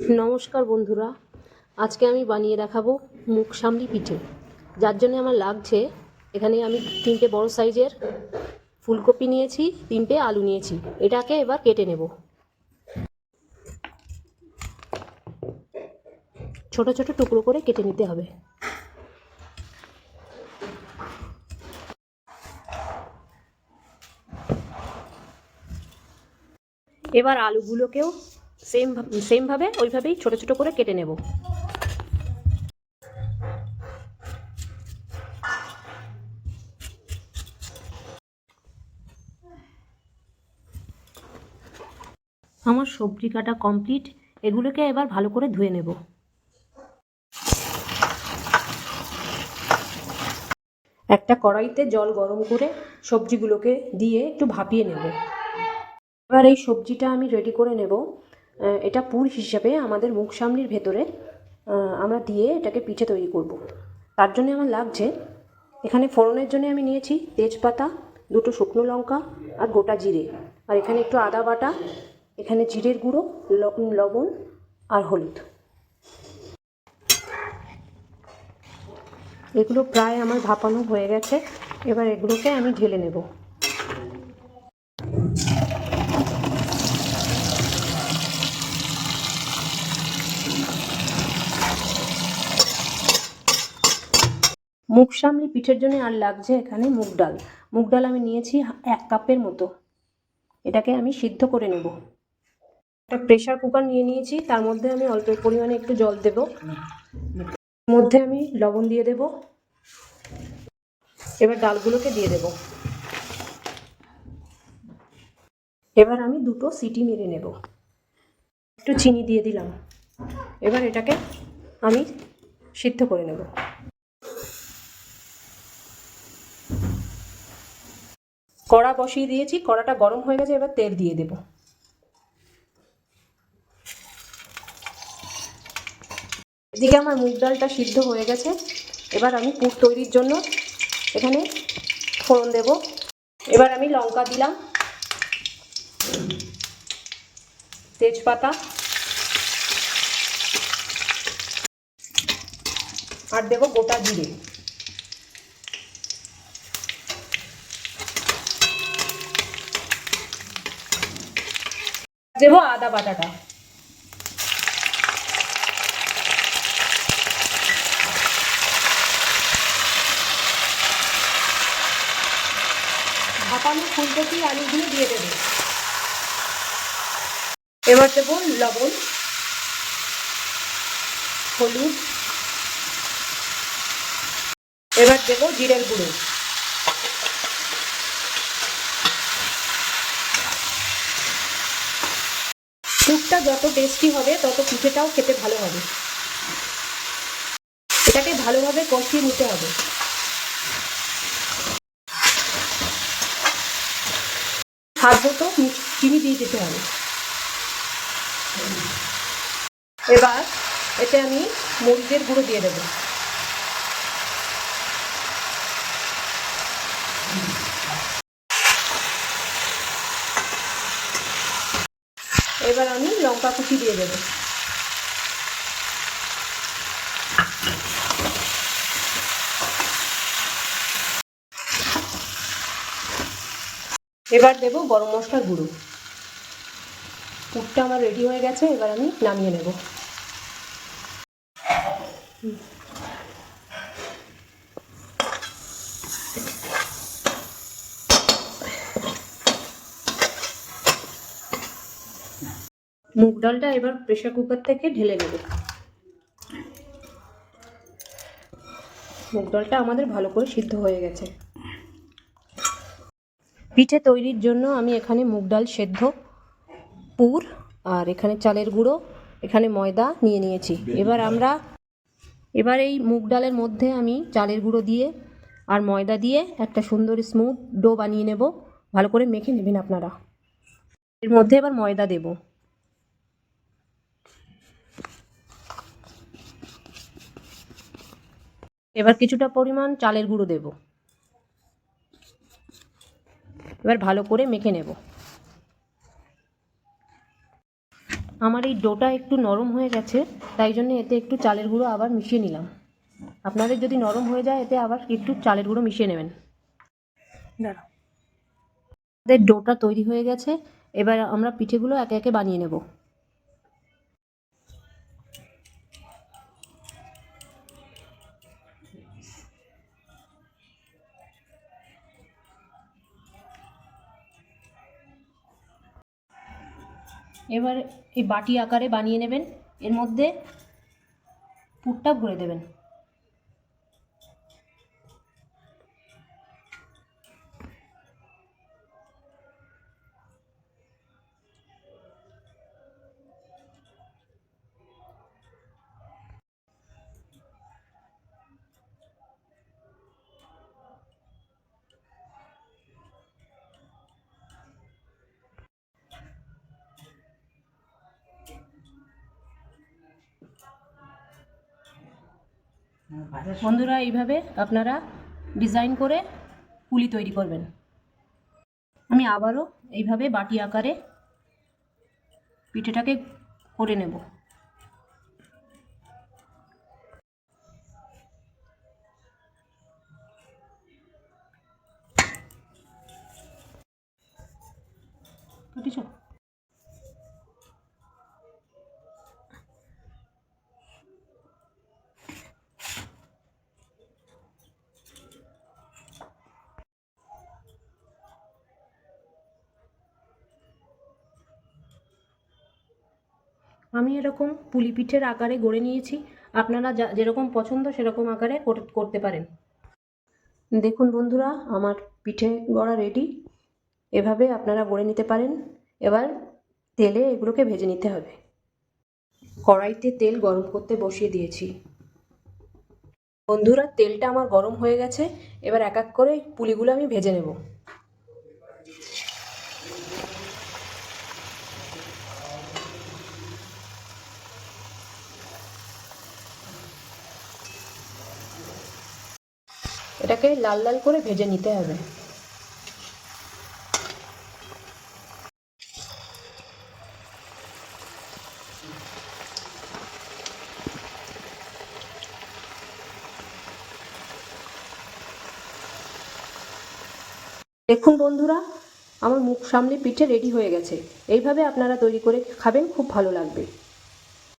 নমস্কার বন্ধুরা, আজকে আমি বানিয়ে দেখাবো মুখ সামলি পিঠে। যার জন্য আমার লাগছে, এখানে আমি তিনটে বড় সাইজের ফুলকপি নিয়েছি, তিনটে আলু নিয়েছি। এটাকে এবার কেটে নেব। ছোট ছোট টুকরো করে কেটে নিতে হবে। এবার আলুগুলোকেও সেম সেমভাবে ওইভাবেই ছোট ছোট করে কেটে নেব। আমার সবজি কাটা কমপ্লিট এগুলোকে এবার ভালো করে ধুয়ে নেব। একটা কড়াইতে জল গরম করে সবজিগুলোকে দিয়ে একটু ভাপিয়ে নেব। এবার এই সবজিটা আমি রেডি করে নেব। এটা পুর হিসাবে আমাদের মুখ সামলির ভেতরে আমরা দিয়ে এটাকে পিঠে তৈরি করব। তার জন্য আমার লাগছে, এখানে ফোড়নের জন্য আমি নিয়েছি তেজপাতা, দুটো শুকনো লঙ্কা আর গোটা জিরে। আর এখানে একটু আদা বাটা, এখানে জিরের গুঁড়ো লবণ আর হলুদ। এগুলো প্রায় আমার ভাপানো হয়ে গেছে, এবার এগুলোকে আমি ঢেলে নেব। মুগ সামলি পিঠের জন্য আর লাগছে এখানে মুগ ডাল। মুগ ডাল আমি নিয়েছি এক কাপের মতো। এটাকে আমি সিদ্ধ করে নেব। একটা প্রেশার কুকার নিয়ে নিয়েছি, তার মধ্যে আমি অল্প পরিমাণে একটু জল দেব। মধ্যে আমি লবণ দিয়ে দেব। এবার ডালগুলোকে দিয়ে দেব। এবার আমি দুটো সিটি মেরে নেব। একটু চিনি দিয়ে দিলাম। এবার এটাকে আমি সিদ্ধ করে নেব। কড়া বসিয়ে দিয়েছি, কড়াটা গরম হয়ে গেছে, এবার তেল দিয়ে দেব। এদিকে আমার মুগ ডালটা সিদ্ধ হয়ে গেছে। এবার আমি পুর তৈরির জন্য এখানে ফোড়ন দেব। এবার আমি লঙ্কা দিলাম, তেজপাতা, আর দেবো গোটা জিরে। দেবো আদা বাটাটা। ভাপানো ফুলকপি আলুগুলো দিয়ে দেবো। এবার দেবো লবণ, হলুদ। এবার দেবো জিরের গুঁড়ো। স্যুপটা যত টেস্টি হবে, তত পিঠেটাও খেতে ভালো হবে। এটাকে ভালোভাবে কষিয়ে নিতে হবে। স্বাদ মতো চিনি দিয়ে দিতে হবে। এবার এতে আমি মরিচের গুঁড়ো দিয়ে দেবো। এবার আমি লঙ্কা কুচি দিয়ে দেবো। এবার দেবো গরম মশলার গুঁড়ো। পুরটা আমার রেডি হয়ে গেছে, এবার আমি নামিয়ে নেব। মুগ ডালটা এবার প্রেশার কুকার থেকে ঢেলে নেব। মুগ ডালটা আমাদের ভালো করে সিদ্ধ হয়ে গেছে। পিঠে তৈরির জন্য আমি এখানে মুগ ডাল সেদ্ধ পুর আর এখানে চালের গুঁড়ো এখানে ময়দা নিয়ে নিয়েছি। এবার আমরা এবার এই মুগ ডালের মধ্যে আমি চালের গুঁড়ো দিয়ে আর ময়দা দিয়ে একটা সুন্দর স্মুথ ডো বানিয়ে নেব। ভালো করে মেখে নেবেন আপনারা। এর মধ্যে এবার ময়দা দেবো। এবার কিছুটা পরিমাণ চালের গুঁড়ো দেব। এবার ভালো করে মেখে নেব। আমার এই ডোটা একটু নরম হয়ে গেছে তাই জন্য এতে একটু চালের গুঁড়ো আবার মিশিয়ে নিলাম। আপনাদের যদি নরম হয়ে যায় এতে আবার একটু চালের গুঁড়ো মিশিয়ে নেবেন। দাঁড়াও। আমাদের ডোটা তৈরি হয়ে গেছে এবার আমরা পিঠেগুলো একে একে বানিয়ে নেব। এবার এই বাটি আকারে বানিয়ে নেবেন। এর মধ্যে পুরটা ভরে দেবেন। বন্ধুরা, এইভাবে আপনারা ডিজাইন করে পুলি তৈরি করবেন। আমি আবারও এইভাবে বাটি আকারে পিঠেটাকে করে নেব। কাটিছো আমি এরকম পুলি পিঠের আকারে গড়ে নিয়েছি। আপনারা যা, যেরকম পছন্দ সেরকম আকারে করতে পারেন। দেখুন বন্ধুরা, আমার পিঠে গড়া রেডি। এভাবে আপনারা গড়ে নিতে পারেন। এবার তেলে এগুলোকে ভেজে নিতে হবে। কড়াইতে তেল গরম করতে বসিয়ে দিয়েছি। বন্ধুরা, তেলটা আমার গরম হয়ে গেছে। এবার এক এক করে পুলিগুলো আমি ভেজে নেব। এটাকে লাল লাল করে ভেজে নিতে হবে। দেখুন বন্ধুরা, আমার মুখ সামনে পিঠে রেডি হয়ে গেছে। এইভাবে আপনারা তৈরি করে খাবেন, খুব ভালো লাগবে।